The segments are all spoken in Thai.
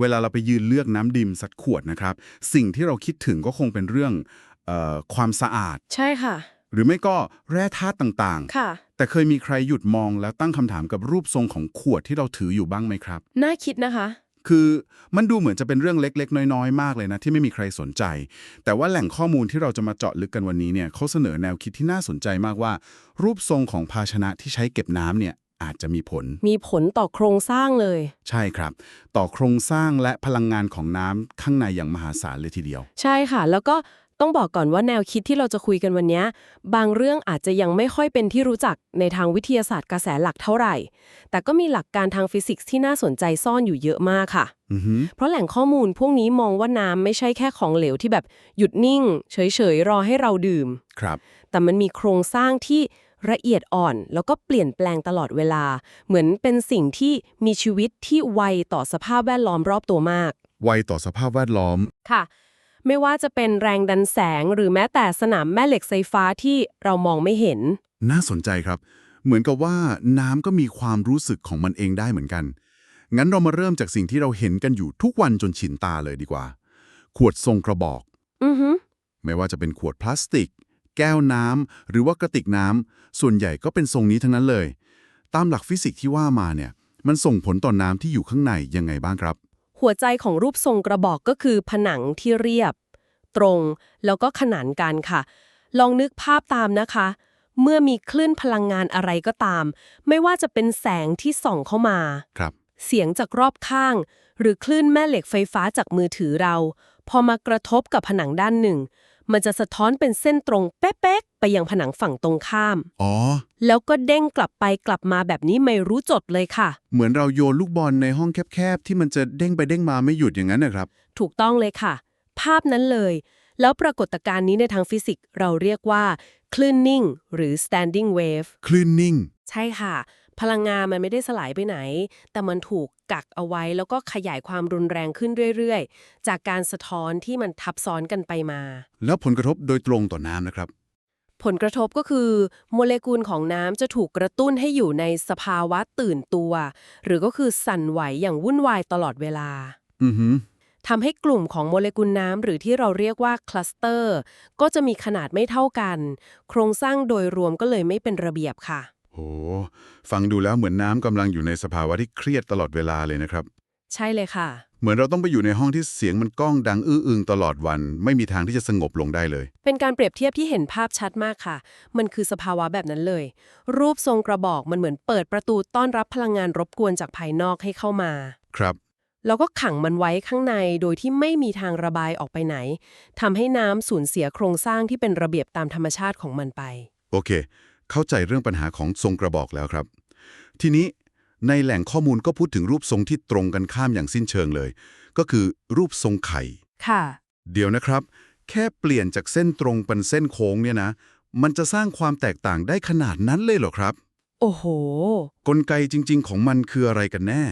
เวลาเราไปยืนเลือกน้ำดิมสักขวดนะครับ สิ่งที่เราคิดถึงก็คงเป็นเรื่องเออความสะอาด ใช่ค่ะ หรือไม่ก็แร่ธาตุต่างค่ะๆแต่เคยมีใครหยุดมองแล้วตั้งคำถามกับรูปทรงของขวดที่เราถืออยู่บ้างไหมครับ น่าคิดนะคะ คือมันดูเหมือนจะเป็นเรื่องเล็กๆ น้อยๆ มากเลยนะ ที่ไม่มีใครสนใจ แต่ว่าแหล่งข้อมูลที่เราจะมาเจาะลึกกันวันนี้เนี่ยเขาเสนอแนวคิดที่น่าสนใจมากว่า รูปทรงของภาชนะที่ใช้เก็บน้ำเนี่ย อาจจะมีผล มีผลต่อโครงสร้างเลย ใช่ครับ ต่อโครงสร้างและพลังงานของน้ำข้างในอย่างมหาศาลเลยทีเดียว ใช่ค่ะ แล้วก็ต้องบอกก่อนว่าแนวคิดที่เราจะคุยกันวันนี้บางเรื่องอาจจะยังไม่ค่อยเป็นที่รู้จักในทางวิทยาศาสตร์กระแสหลักเท่าไหร่ แต่ก็มีหลักการทางฟิสิกส์ที่น่าสนใจซ่อนอยู่เยอะมากค่ะ อือฮึเพราะแหล่งข้อมูลพวกนี้มองว่าน้ำไม่ใช่แค่ของเหลวที่แบบหยุดนิ่ง เฉยๆ รอให้เราดื่ม ครับ แต่มันมีโครงสร้างที่ ละเอียดอ่อน แล้วก็เปลี่ยนแปลงตลอดเวลา เหมือนเป็นสิ่งที่มีชีวิตที่ไวต่อสภาพแวดล้อมรอบตัวมาก ไวต่อสภาพแวดล้อมค่ะ ไม่ว่าจะเป็นแรงดันแสงหรือแม้แต่สนามแม่เหล็กไฟฟ้าที่เรามองไม่เห็น น่าสนใจครับ เหมือนกับว่าน้ำก็มีความรู้สึกของมันเองได้เหมือนกัน งั้นเรามาเริ่มจากสิ่งที่เราเห็นกันอยู่ทุกวันจนชินตาเลยดีกว่า ขวดทรงกระบอก อือฮึไม่ว่าจะเป็นขวดพลาสติก แก้วน้ำหรือว่ากระติกน้ำส่วนใหญ่ก็เป็นทรงนี้ทั้งนั้นเลย ตามหลักฟิสิกส์ที่ว่ามาเนี่ย มันส่งผลต่อน้ำที่อยู่ข้างในยังไงบ้างครับ หัวใจของรูปทรงกระบอกก็คือผนังที่เรียบ ตรง แล้วก็ขนานกันค่ะ ลองนึกภาพตามนะคะ เมื่อมีคลื่นพลังงานอะไรก็ตาม ไม่ว่าจะเป็นแสงที่ส่องเข้ามาครับ เสียงจากรอบข้าง หรือคลื่นแม่เหล็กไฟฟ้าจากมือถือเรา พอมากระทบกับผนังด้านหนึ่ง มันจะสะท้อนเป็นเส้นตรงเป๊ะๆไปยังผนังฝั่งตรงข้าม อ๋อ แล้วก็เด้งกลับไปกลับมาแบบนี้ไม่รู้จดเลยค่ะ เหมือนเราโยนลูกบอลในห้องแคบๆ ที่มันจะเด้งไปเด้งมาไม่หยุดอย่างนั้นนะครับ ถูกต้องเลยค่ะ ภาพนั้นเลย แล้วปรากฏการณ์นี้ในทางฟิสิกส์เราเรียกว่าคลื่นนิ่ง หรือ standing wave คลื่นนิ่ง ใช่ค่ะ พลังงานมันไม่ได้สลายไปไหน แต่มันถูกกักเอาไว้แล้วก็ขยายความรุนแรงขึ้นเรื่อยๆ จากการสะท้อนที่มันทับซ้อนกันไปมา แล้วผลกระทบโดยตรงต่อน้ำนะครับ ผลกระทบก็คือ โมเลกุลของน้ำจะถูกกระตุ้นให้อยู่ในสภาวะตื่นตัว หรือก็คือสั่นไหวอย่างวุ่นวายตลอดเวลา อือฮึทำให้กลุ่มของโมเลกุลน้ำหรือที่เราเรียกว่าคลัสเตอร์ ก็จะมีขนาดไม่เท่ากัน โครงสร้างโดยรวมก็เลยไม่เป็นระเบียบค่ะ โอ้ฟังดูแล้วเหมือนน้ำกำลังอยู่ในสภาวะที่เครียดตลอดเวลาเลยนะครับ ใช่เลยค่ะ เหมือนเราต้องไปอยู่ในห้องที่เสียงมันก้องดังอื้ออึงตลอดวัน ไม่มีทางที่จะสงบลงได้เลย เป็นการเปรียบเทียบที่เห็นภาพชัดมากค่ะ มันคือสภาวะแบบนั้นเลย รูปทรงกระบอกมันเหมือนเปิดประตูต้อนรับพลังงานรบกวนจากภายนอกให้เข้ามา ครับ แล้วก็ขังมันไว้ข้างในโดยที่ไม่มีทางระบายออกไปไหนทำให้น้ำสูญเสียโครงสร้างที่เป็นระเบียบตามธรรมชาติของมันไป โอเค เข้าใจเรื่องปัญหาของทรงกระบอกแล้วครับ ทีนี้ในแหล่งข้อมูลก็พูดถึงรูปทรงที่ตรงกันข้ามอย่างสิ้นเชิงเลย ก็คือรูปทรงไข่ ค่ะ เดี๋ยวนะครับ แค่เปลี่ยนจากเส้นตรงเป็นเส้นโค้งเนี่ยนะ มันจะสร้างความแตกต่างได้ขนาดนั้นเลยเหรอครับ โอ้โห กลไกจริง ๆ ของมันคืออะไรกันแน่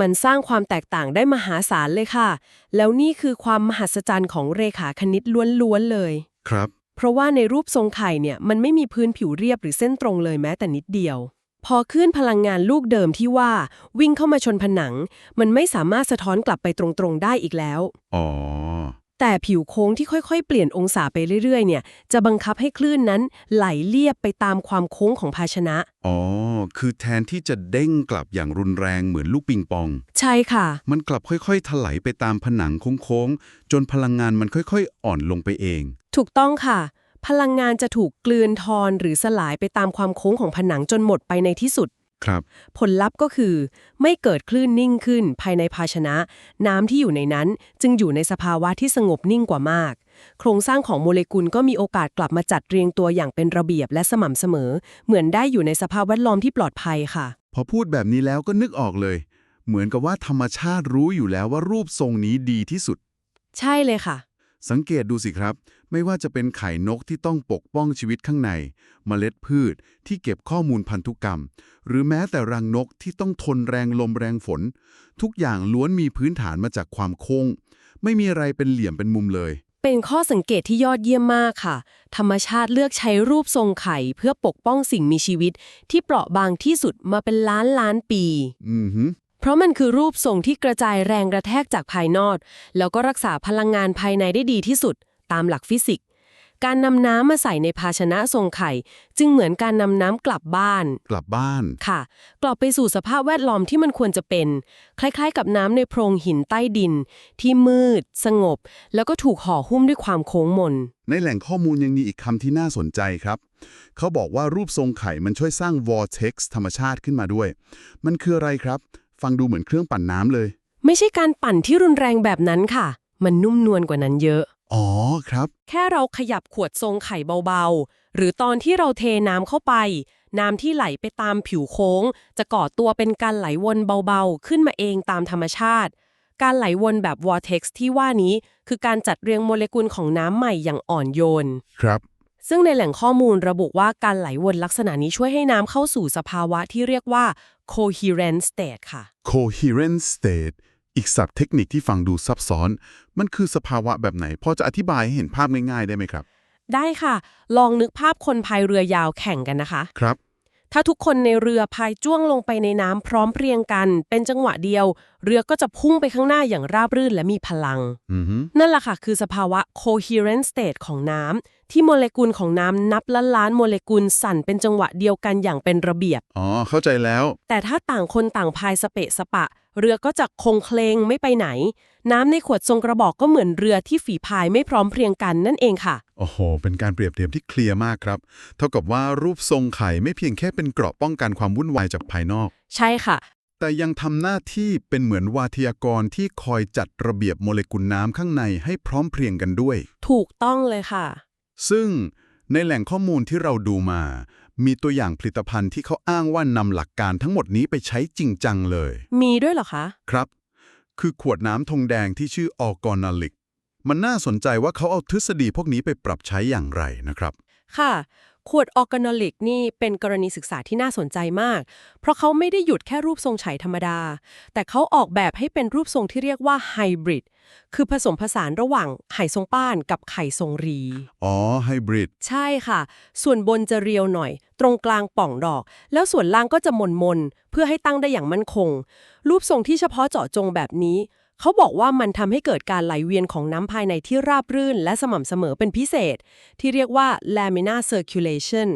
มันสร้างความแตกต่างได้มหาศาลเลยค่ะ แล้วนี่คือความมหัศจรรย์ของเรขาคณิตล้วนๆเลย ครับ เพราะว่าในรูปทรงไข่เนี่ยมันไม่มีพื้นผิวเรียบหรือเส้นตรงเลยแม้แต่นิดเดียว พอขึ้นพลังงานลูกเดิมที่ว่าวิ่งเข้ามาชนผนัง มันไม่สามารถสะท้อนกลับไปตรงๆได้อีกแล้ว อ๋อ แต่ผิวโค้งที่ค่อยๆ เปลี่ยนองศาไปเรื่อยๆ เนี่ย จะบังคับให้คลื่นนั้นไหลเลียบไปตามความโค้งของภาชนะ อ๋อ คือแทนที่จะเด้งกลับอย่างรุนแรงเหมือนลูกปิงปอง ใช่ค่ะ มันกลับค่อยๆถลายไปตามผนังโค้งๆจนพลังงานมันค่อยๆ อ่อนลงไปเอง ถูกต้องค่ะ พลังงานจะถูกกลืนทอนหรือสลายไปตามความโค้งของผนังจนหมดไปในที่สุด ครับ ผลลัพธ์ก็คือ ไม่เกิดคลื่นนิ่งขึ้นภายในภาชนะ น้ำที่อยู่ในนั้นจึงอยู่ในสภาวะที่สงบนิ่งกว่ามาก โครงสร้างของโมเลกุลก็มีโอกาสกลับมาจัดเรียงตัวอย่างเป็นระเบียบและสม่ำเสมอ เหมือนได้อยู่ในสภาพแวดล้อมที่ปลอดภัยค่ะ พอพูดแบบนี้แล้วก็นึกออกเลย เหมือนกับว่าธรรมชาติรู้อยู่แล้วว่ารูปทรงนี้ดีที่สุด ใช่เลยค่ะ สังเกตดูสิครับ ไม่ว่าจะเป็นไข่นกที่ต้องปกป้องชีวิตข้างใน เมล็ดพืชที่เก็บข้อมูลพันธุกรรม หรือแม้แต่รังนกที่ต้องทนแรงลมแรงฝน ทุกอย่างล้วนมีพื้นฐานมาจากความโค้ง ไม่มีอะไรเป็นเหลี่ยมเป็นมุมเลย เป็นข้อสังเกตที่ยอดเยี่ยมมากค่ะ ธรรมชาติเลือกใช้รูปทรงไข่เพื่อปกป้องสิ่งมีชีวิต ที่เปราะบางที่สุดมาเป็นล้านล้านปี อือหือเพราะมันคือรูปทรงที่กระจายแรงกระแทกจากภายนอก แล้วก็รักษาพลังงานภายในได้ดีที่สุด ตามหลักฟิสิกส์ การนำน้ำมาใส่ในภาชนะทรงไข่ จึงเหมือนการนำน้ำกลับบ้าน กลับบ้าน ค่ะ กลับไปสู่สภาพแวดล้อมที่มันควรจะเป็น คล้ายๆ กับน้ำในโพรงหินใต้ดิน ที่มืด สงบ แล้วก็ถูกห่อหุ้มด้วยความโค้งมน ในแหล่งข้อมูลยังมีอีกคำที่น่าสนใจครับ เขาบอกว่ารูปทรงไข่มันช่วยสร้าง vortex ธรรมชาติขึ้นมาด้วย มันคืออะไรครับ ฟังดูเหมือนเครื่องปั่นน้ำเลย ไม่ใช่การปั่นที่รุนแรงแบบนั้นค่ะ มันนุ่มนวลกว่านั้นเยอะ อ๋อครับ แค่เราขยับขวดทรงไข่เบาๆ หรือตอนที่เราเทน้ำเข้าไป น้ำที่ไหลไปตามผิวโค้ง จะก่อตัวเป็นการไหลวนเบาๆ ขึ้นมาเองตามธรรมชาติ การไหลวนแบบ vortex ที่ว่านี้ คือการจัดเรียงโมเลกุลของน้ำใหม่อย่างอ่อนโยน ครับ ซึ่งในแหล่งข้อมูลระบุว่าการไหลวนลักษณะนี้ช่วยให้น้ำเข้าสู่สภาวะที่เรียกว่า coherent state ค่ะ coherent state อีกศัพท์เทคนิคที่ฟังดูซับซ้อน มันคือสภาวะแบบไหน พอจะอธิบายให้เห็นภาพง่ายๆได้ไหมครับ ได้ค่ะ ลองนึกภาพคนพายเรือยาวแข่งกันนะคะ ครับ ถ้าทุกคนในเรือพายจ้วงลงไปในน้ำพร้อมเพรียงกัน เป็นจังหวะเดียว เรือก็จะพุ่งไปข้างหน้าอย่างราบรื่นและมีพลังอือฮึนั่นแหละค่ะ คือสภาวะ coherent state ของน้ำ ที่โมเลกุลของน้ำนับล้านล้านโมเลกุลสั่นเป็นจังหวะเดียวกันอย่างเป็นระเบียบ อ๋อ เข้าใจแล้ว แต่ถ้าต่างคนต่างพายสเปะสปะ เรือก็จะคงเคลงไม่ไปไหน น้ำในขวดทรงกระบอกก็เหมือนเรือที่ฝีพายไม่พร้อมเพรียงกันนั่นเองค่ะ โอ้โห เป็นการเปรียบเทียบที่เคลียร์มากครับ เท่ากับว่ารูปทรงไข่ไม่เพียงแค่เป็นเกราะป้องกันความวุ่นวายจากภายนอก ใช่ค่ะ แต่ยังทำหน้าที่เป็นเหมือนวาทยากรที่คอยจัดระเบียบโมเลกุลน้ำข้างในให้พร้อมเพรียงกันด้วย ถูกต้องเลยค่ะ ซึ่งในแหล่งข้อมูลที่เราดูมา มีตัวอย่างผลิตภัณฑ์ที่เขาอ้างว่านำหลักการทั้งหมดนี้ไปใช้จริงจังเลย มีด้วยเหรอคะ ครับ คือขวดน้ำธงแดงที่ชื่อออร์กอนาลิก มันน่าสนใจว่าเขาเอาทฤษฎีพวกนี้ไปปรับใช้อย่างไรนะครับ ค่ะ ขวดออร์แกนอลิกนี่เป็นกรณีศึกษาที่น่าสนใจมาก เพราะเขาไม่ได้หยุดแค่รูปทรงไฉธรรมดา แต่เขาออกแบบให้เป็นรูปทรงที่เรียกว่าไฮบริด คือผสมผสานระหว่างไห่ทรงป้านกับไข่ทรงรี อ๋อ ไฮบริด ใช่ค่ะ ส่วนบนจะเรียวหน่อย ตรงกลางป่องดอก แล้วส่วนล่างก็จะมนมนๆเพื่อให้ตั้งได้อย่างมั่นคง รูปทรงที่เฉพาะเจาะจงแบบนี้ เขาบอกว่ามันทำให้เกิดการไหลเวียนของน้ำภายในที่ราบรื่น และสม่ำเสมอเป็นพิเศษ ที่เรียกว่า laminar circulation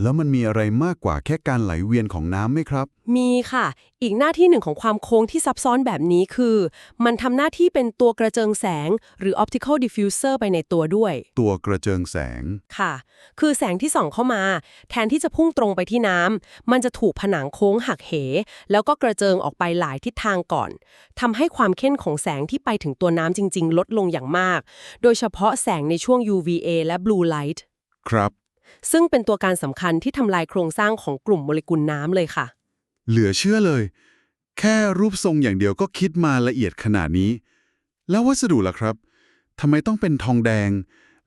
แล้วมันมีอะไรมากกว่าแค่การไหลเวียนของน้ำไหมครับ มีค่ะ อีกหน้าที่หนึ่งของความโค้งที่ซับซ้อนแบบนี้คือ มันทำหน้าที่เป็นตัวกระเจิงแสง หรือ optical diffuser ไปในตัวด้วย ตัวกระเจิงแสง ค่ะ คือแสงที่ส่องเข้ามา แทนที่จะพุ่งตรงไปที่น้ำมันจะถูกผนังโค้งหักเห แล้วก็กระเจิงออกไปหลายทิศทางก่อนทำให้ความเข้มของแสงที่ไปถึงตัวน้ำจริง ๆ ลดลงอย่างมาก โดยเฉพาะแสงในช่วง UVA และ Blue Light ครับ ซึ่งเป็นตัวการสำคัญที่ทำลายโครงสร้างของกลุ่มโมเลกุลน้ำเลยค่ะ เหลือเชื่อเลย แค่รูปทรงอย่างเดียวก็คิดมาละเอียดขนาดนี้ แล้ววัสดุล่ะครับทำไมต้องเป็นทองแดง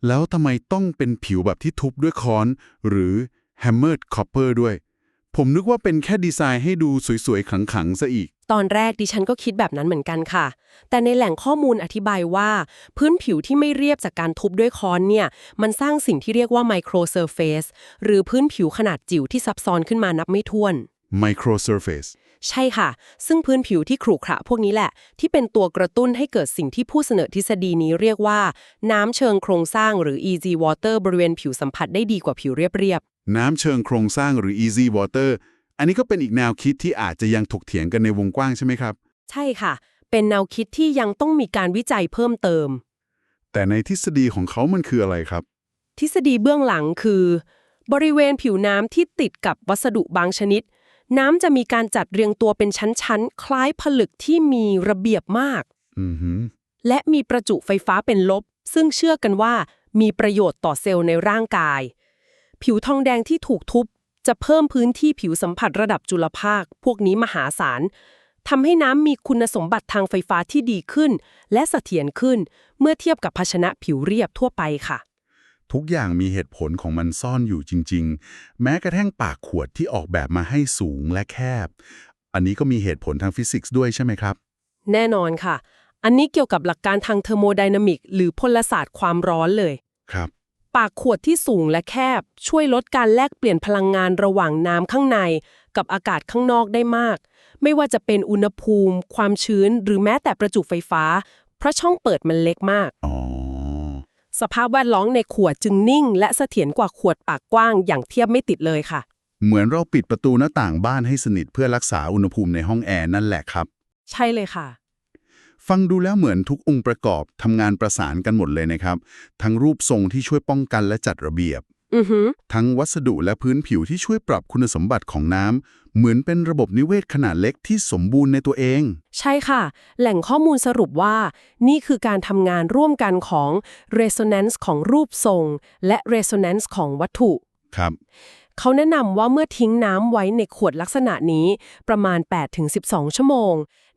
แล้วทำไมต้องเป็นผิวแบบที่ทุบด้วยค้อน หรือ hammered copper ด้วย ผมนึกว่าเป็นแค่ดีไซน์ให้ดูสวยๆขังๆซะอีก ตอนแรกดิฉันก็คิดแบบนั้นเหมือนกันค่ะ แต่ในแหล่งข้อมูลอธิบายว่า พื้นผิวที่ไม่เรียบจากการทุบด้วยค้อนเนี่ย มันสร้างสิ่งที่เรียกว่า micro surface หรือพื้นผิวขนาดจิ๋วที่ซับซ้อนขึ้นมานับไม่ถ้วน microsurface ใช่ค่ะ ซึ่งพื้นผิวที่ขรุขระพวกนี้แหละ ที่เป็นตัวกระตุ้นให้เกิดสิ่งที่ผู้เสนอทฤษฎีนี้เรียกว่า น้ำเชิงโครงสร้างหรือ easy water บริเวณผิวสัมผัสได้ดีกว่าผิวเรียบ น้ำเชิงโครงสร้างหรือ easy water อันนี้ก็เป็นอีกแนวคิดที่อาจจะยังถกเถียงกันในวงกว้างใช่ไหมครับๆใช่ค่ะ เป็นแนวคิดที่ยังต้องมีการวิจัยเพิ่มเติม แต่ในทฤษฎีของเขามันคืออะไรครับ ทฤษฎีเบื้องหลังคือ บริเวณผิวน้ำที่ติดกับวัสดุบางชนิด น้ำจะมีการจัดเรียงตัวเป็นชั้นๆ คล้ายผลึกที่มีระเบียบมากอือหือและมีประจุไฟฟ้าเป็นลบ ซึ่งเชื่อกันว่ามีประโยชน์ต่อเซลล์ในร่างกาย ผิวทองแดงที่ถูกทุบ จะเพิ่มพื้นที่ผิวสัมผัสระดับจุลภาค พวกนี้มหาศาลทำให้น้ำมีคุณสมบัติทางไฟฟ้าที่ดีขึ้น และเสถียรขึ้น เมื่อเทียบกับภาชนะผิวเรียบทั่วไปค่ะ ทุกอย่างมีเหตุผลของมันซ่อนอยู่จริง ๆ แม้กระทั่งปากขวดที่ออกแบบมาให้สูงและแคบ อันนี้ก็มีเหตุผลทางฟิสิกส์ด้วยใช่ไหมครับ แน่นอนค่ะ อันนี้เกี่ยวกับหลักการทางเทอร์โมไดนามิก หรือพลศาสตร์ความร้อนเลย ครับ ปากขวดที่สูงและแคบ ช่วยลดการแลกเปลี่ยนพลังงานระหว่างน้ำข้างใน กับอากาศข้างนอกได้มาก ไม่ว่าจะเป็นอุณหภูมิ ความชื้น หรือแม้แต่ประจุไฟฟ้า เพราะช่องเปิดมันเล็กมากอ๋อสภาพแวดล้อมในขวดจึงนิ่ง และเสถียรกว่าขวดปากกว้างอย่างเทียบไม่ติดเลยค่ะ เหมือนเราปิดประตูหน้าต่างบ้านให้สนิทเพื่อรักษาอุณหภูมิในห้องแอร์นั่นแหละครับ ใช่เลยค่ะ ฟังดูแล้วเหมือนทุกองค์ประกอบทำงานประสานกันหมดเลยนะครับ ทั้งรูปทรงที่ช่วยป้องกันและจัดระเบียบอือหือทั้งวัสดุและพื้นผิวที่ช่วยปรับคุณสมบัติของน้ำเหมือนเป็นระบบนิเวศขนาดเล็กที่สมบูรณ์ในตัวเอง ใช่ค่ะ แหล่งข้อมูลสรุปว่า นี่คือการทำงานร่วมกันของ resonance ของรูปทรง และ resonance ของวัตถุ ครับ เขาแนะนำว่าเมื่อทิ้งน้ำไว้ในขวดลักษณะนี้ประมาณ 8-12 ชั่วโมง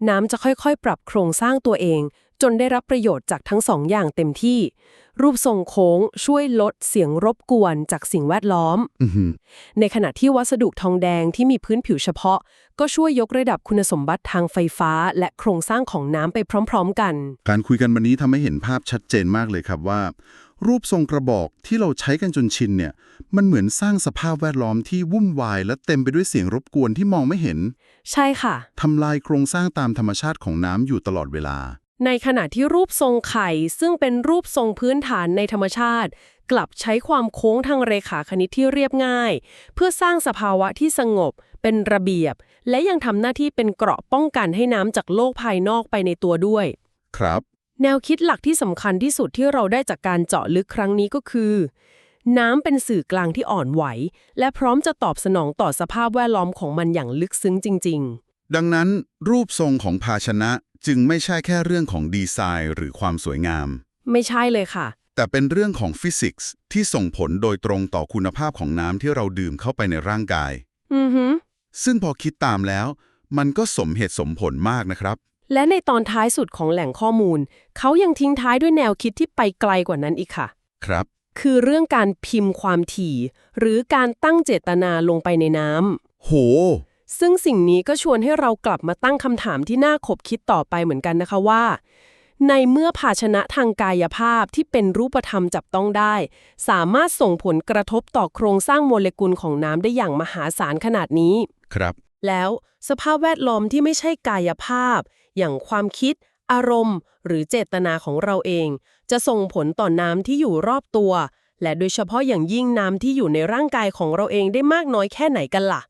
น้ำจะค่อยๆ ปรับโครงสร้างตัวเอง จนได้รับประโยชน์จากทั้งสองอย่างเต็มที่ รูปทรงโค้งช่วยลดเสียงรบกวนจากสิ่งแวดล้อมอือหือในขณะที่วัสดุทองแดงที่มีพื้นผิวเฉพาะ ก็ช่วยยกระดับคุณสมบัติทางไฟฟ้า และโครงสร้างของน้ำไปพร้อม ๆ กัน การคุยกันวันนี้ทำให้เห็นภาพชัดเจนมากเลยครับว่า รูปทรงกระบอกที่เราใช้กันจนชินเนี่ย มันเหมือนสร้างสภาพแวดล้อมที่วุ่นวาย และเต็มไปด้วยเสียงรบกวนที่มองไม่เห็น ใช่ค่ะ ทำลายโครงสร้างตามธรรมชาติของน้ำอยู่ตลอดเวลา ในขณะที่รูปทรงไข่ ซึ่งเป็นรูปทรงพื้นฐานในธรรมชาติ กลับใช้ความโค้งทางเรขาคณิตที่เรียบง่าย เพื่อสร้างสภาวะที่สงบ เป็นระเบียบ และยังทำหน้าที่เป็นเกราะป้องกันให้น้ำจากโลกภายนอกไปในตัวด้วย ครับ แนวคิดหลักที่สำคัญที่สุดที่เราได้จากการเจาะลึกครั้งนี้ก็คือ น้ำเป็นสื่อกลางที่อ่อนไหว และพร้อมจะตอบสนองต่อสภาพแวดล้อมของมันอย่างลึกซึ้งจริงดังนั้นรูปทรงของภาชนะจึงไม่ใช่แค่เรื่องของดีไซน์ หรือความสวยงามๆไม่ใช่เลยค่ะ แต่เป็นเรื่องของฟิสิกส์ที่ส่งผลโดยตรงต่อคุณภาพของน้ำที่เราดื่มเข้าไปในร่างกาย อือฮึซึ่งพอคิดตามแล้ว มันก็สมเหตุสมผลมากนะครับ และในตอนท้ายสุดของแหล่งข้อมูล เขายังทิ้งท้ายด้วยแนวคิดที่ไปไกลกว่านั้นอีกค่ะ ครับ คือเรื่องการพิมพ์ความถี่ หรือการตั้งเจตนาลงไปในน้ำโห ซึ่งสิ่งนี้ก็ชวนให้เรากลับมาตั้งคำถามที่น่าขบคิดต่อไปเหมือนกันนะคะว่า ในเมื่อภาชนะทางกายภาพที่เป็นรูปธรรมจับต้องได้ สามารถส่งผลกระทบต่อโครงสร้างโมเลกุลของน้ำได้อย่างมหาศาลขนาดนี้ ครับแล้วสภาพแวดล้อมที่ไม่ใช่กายภาพ อย่างความคิด อารมณ์ หรือเจตนาของเราเอง จะส่งผลต่อน้ำที่อยู่รอบตัว และโดยเฉพาะอย่างยิ่งน้ำที่อยู่ในร่างกายของเราเองได้มากน้อยแค่ไหนกันล่ะ